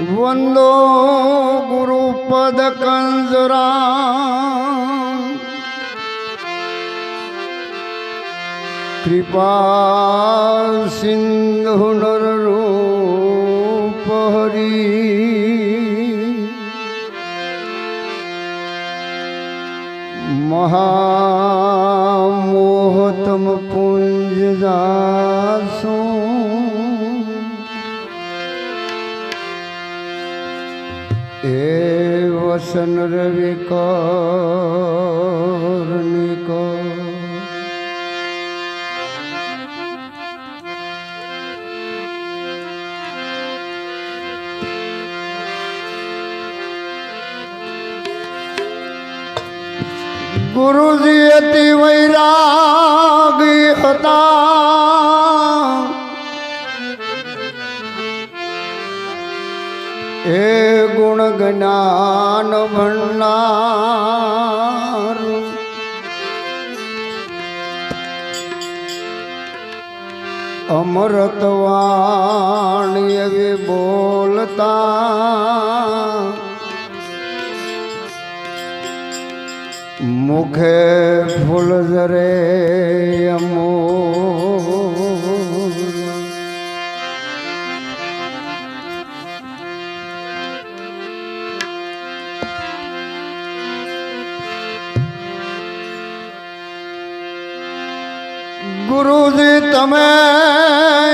વંદો ગુરુપદ કંજરા. કૃપા સિંધુ નરરૂપ હરી. મહામોહતમ પુંજ જાસો. એ વસન રવિ કરનિક ગુરુજી અતિ વૈરાગી હતા. જ્ઞાન ભંડાર અમૃતવાણી એવી બોલતા. મુખે ફૂલ જરે અમોલ તમે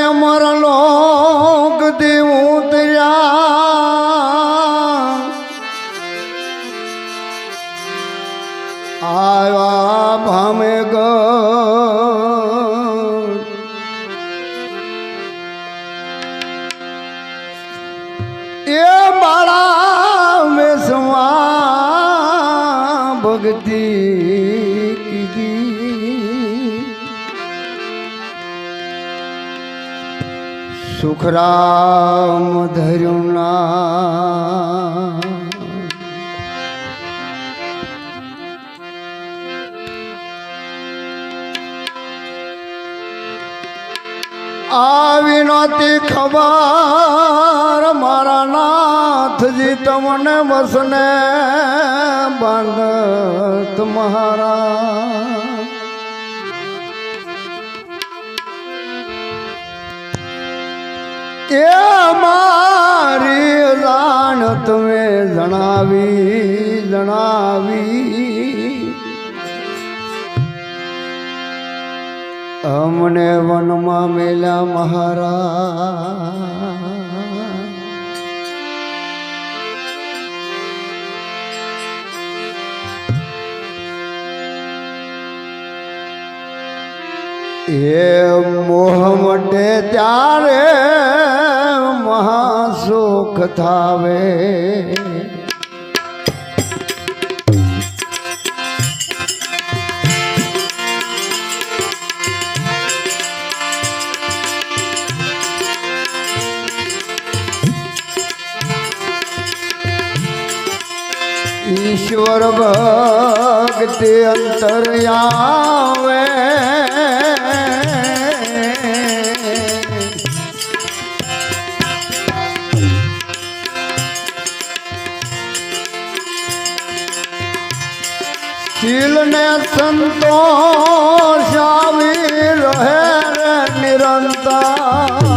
અમર લોક દેવું તૈયાર આવ્યા ભામે એ બાળા મેસવા ભક્તિ સુખરામ ધરુણા. આવી નહોતી ખબર મારા નાથજી તમને વસને બાંધત મહારાજ. એ મારી રાણ તમે જણાવી જણાવી. અમને વનમાં મેલા મહારાજ એ મોહ મટે ત્યારે મહાસુખ થાવે. ઈશ્વર ભક્તિ અંતર્યાવે શીલ ને સંતોષ આવી રહે નિરંતર.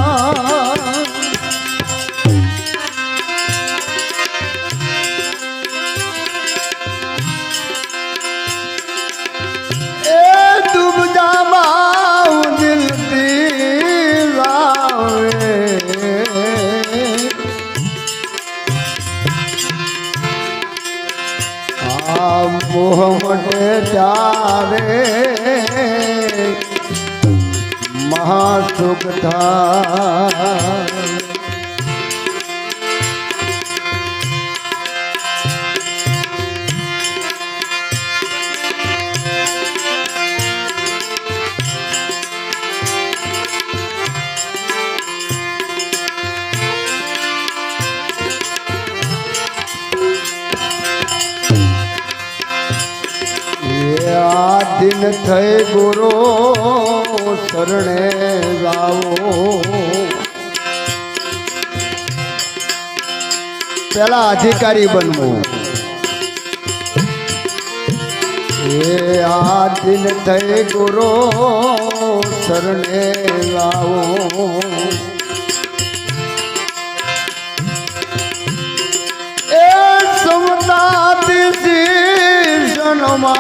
મહાસુખ થાય આ દિન થઈ ગુરુ, શરણે જાવો પેલા અધિકારી બનવું. એ આ દિન થઈ ગુરુ, શરણે લાવો એ સમતાથી શીર્ષનમાં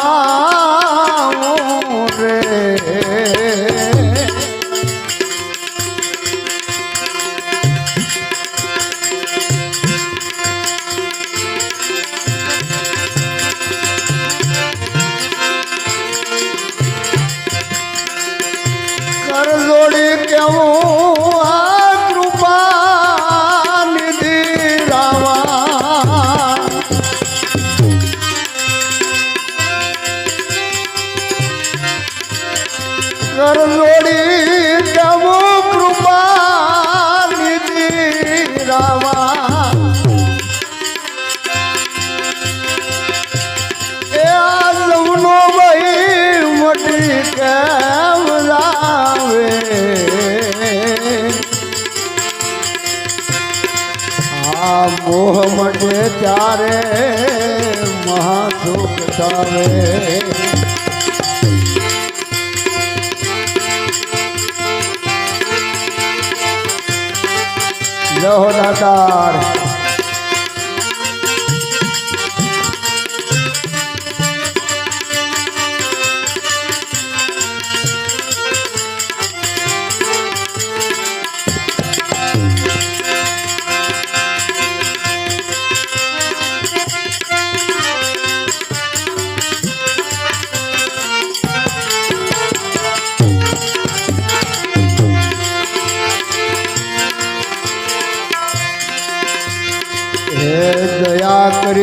આ મોહ મટે ત્યારે મહાસુખ તારે. લહો દાતાર.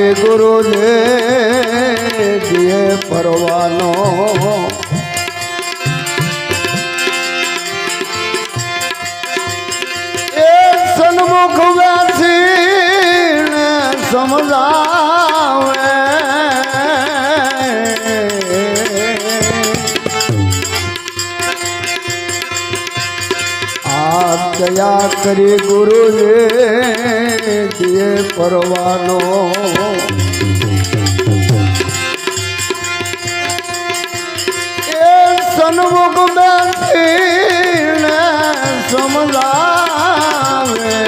દયા કરી ગુરુ દે દિયે પરવાનો. એ સન્મુખ બેસીને સમજાવે. આ દયા કરી ગુરુ દિયે પરવાનો. એ સન્મુખ બેસીને સમજાવે.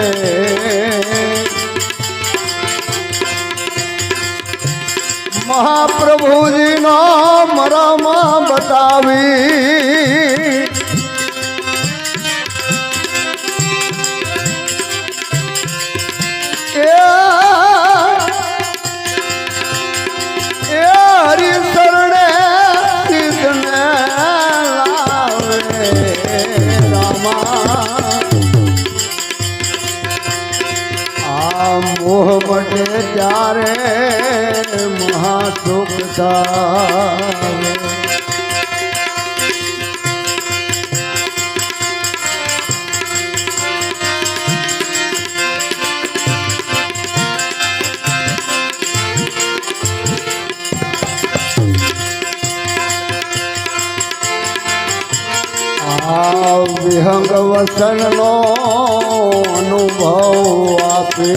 મહાપ્રભુજીનો મરમ બતાવી મોહ મટે ત્યારે મહાસુખ વિહંગ વસનનો અનુભવ આપે.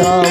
મહાસુખ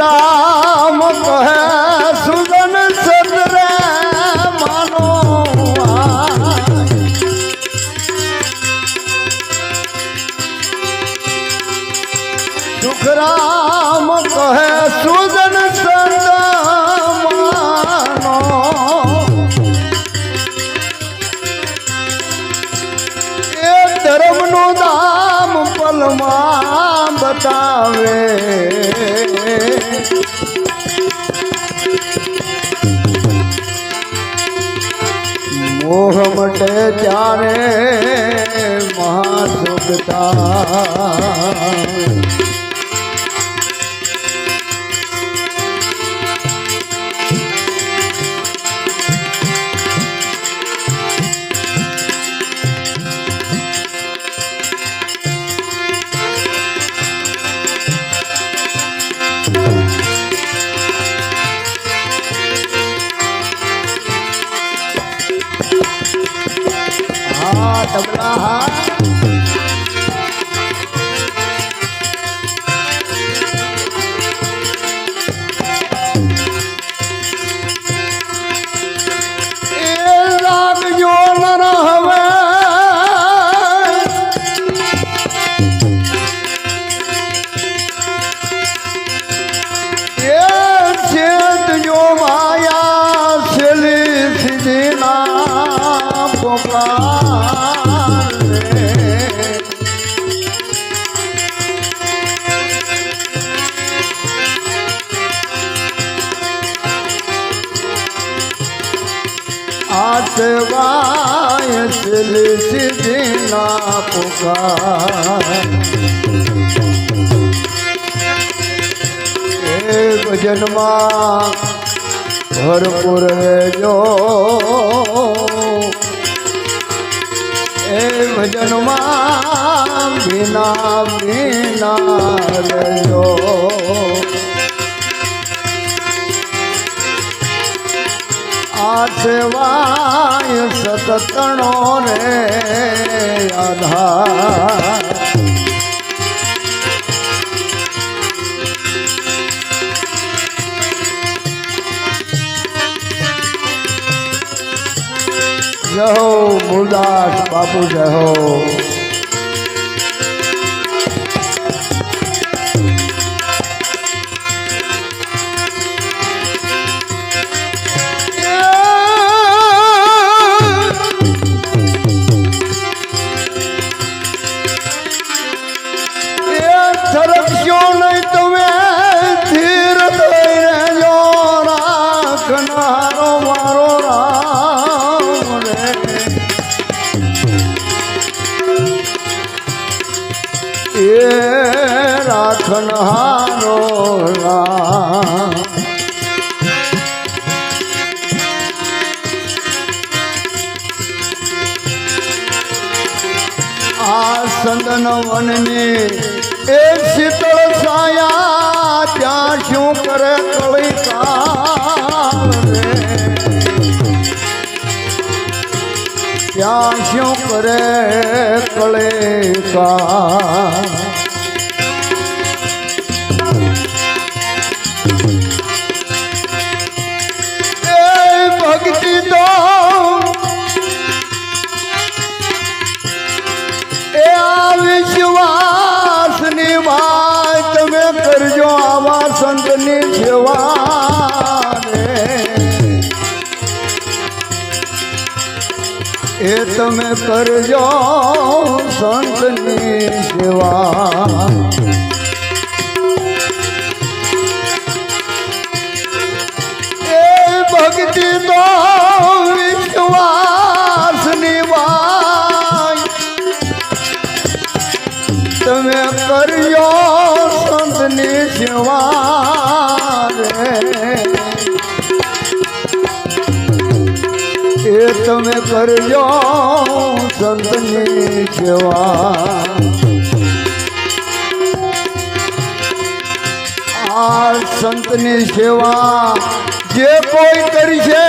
સુખરામ બતાવે. મોહ મટે ત્યારે મહાસુખતા આસવાય સીધીના પોકાર એ ભજનમાં ભરપૂર રહેજો ભજનમાં ભીના ભીના રહેજો આઠવાય સતતણો રે આધાર. જય હો મુરદાસ બાપુ જય હો. કરે કળિકા રે ત્યાં શું કરે કળિકા એ તમે કરજો સંતની સેવા. એ ભક્તિ તો વિશ્વાસની વાત તમે કરજો સંતની સેવા. આ સંતની સેવા જે કોઈ કરશે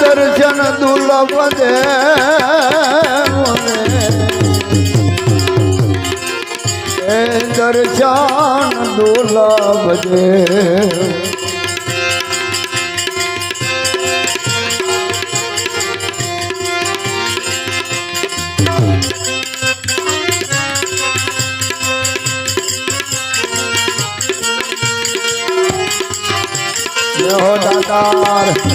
દર્શન દુર્લભ દે દર્શન દુર્લભ દે. હો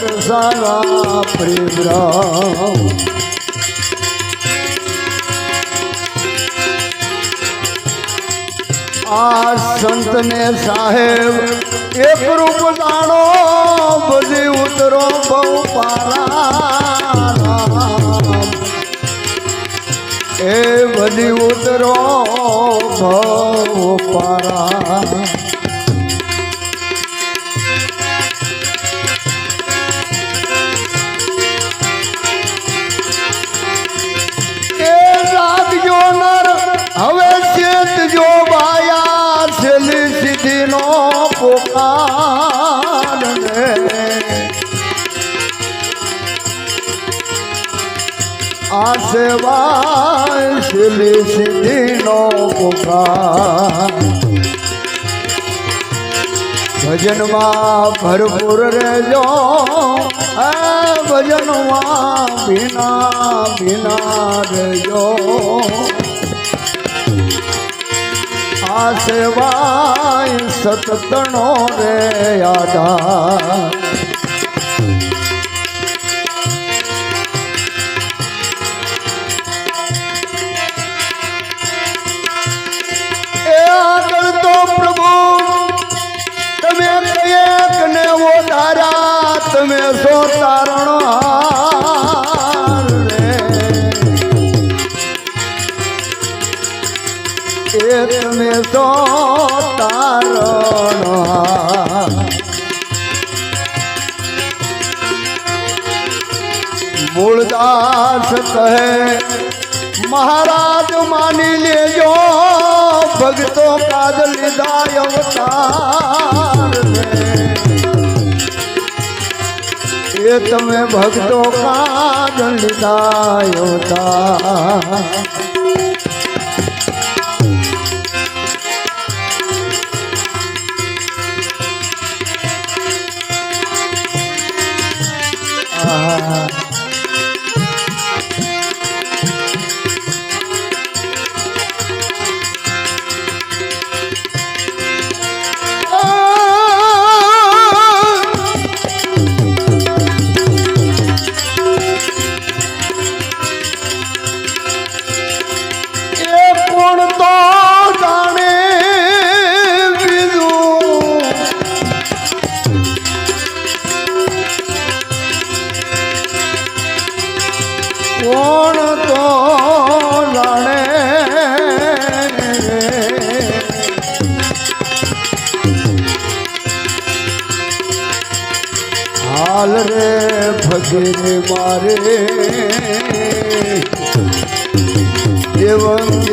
દર્શાવા પ્રેમ બ્રહ્મ આ સંતને સાહેબ એક રૂપ દાણો બધી ઉતરો બહુ પારા એ બધી ઉતરો બહુ પારા આ સેવા છેલ્લી સિદ્ધિનો પોકાર. ભજનમાં ભરપૂર રહેજો ભજનમાં ભીના ભીના રહેજો. આ સેવાય સતતણો રે આધાર. સો તારણ મૂળદાસ કહે, મહારાજ માની લેજો ભગતો કાદ લીધા અવતાર. એ તમે ભગતો કાદ લીધા અવતાર મારે. દેવંગ